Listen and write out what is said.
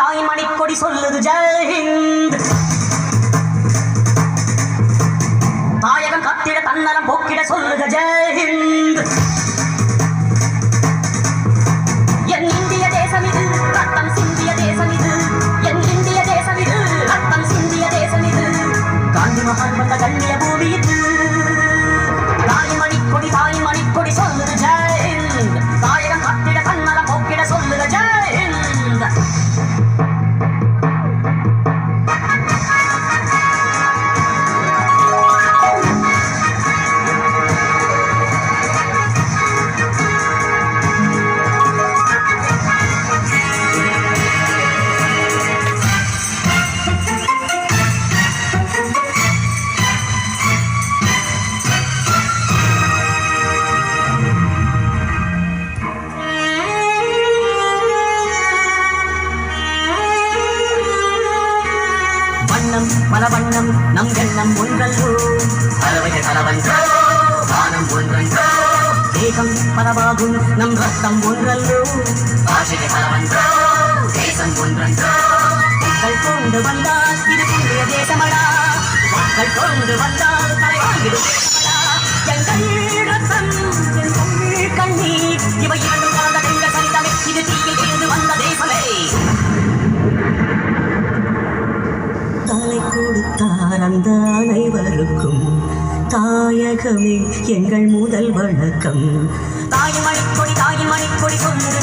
தாய் மணிக்கொடி சொல்லுது ஜெயஹிந்த். தாயகம் கத்திட தன்னலம் போக்கிட சொல்லுக ஜெயஹிந்த். என் இந்திய தேசம் இது ரத்தம் சிந்திய தேசம் இது. என் இந்திய தேசம் இது ரத்தம் சிந்திய தேசம் இது. காந்தி மகான் வந்த கண்ணிய பூமி இது. வண்ணம் பல வண்ணம் நம் எண்ணம் ஒன்றல்லோ. பறவைகள் பலவன்றோ வானம் ஒன்றன்றோ. தேகம் பலவாகும் நம் ரத்தம் ஒன்றல்லோ. பலவன்றோ தேசம் ஒன்றன்றோ. மக்கள் கொண்டு வந்தால் இது புண்ணிய தேசமடா. மக்கள் கொண்டு வந்தால் தலைவாங்கிடும் எங்கள் ரத்தம் எங்கள் கண்ணீர் இவை ஆணை கொடுத்தார் அந்த அனைவருக்கும். தாயகமே எங்கள் முதல் வணக்கம். தாய் மணிக்கொடி தாய் மணிக்கொடி சொல்லுது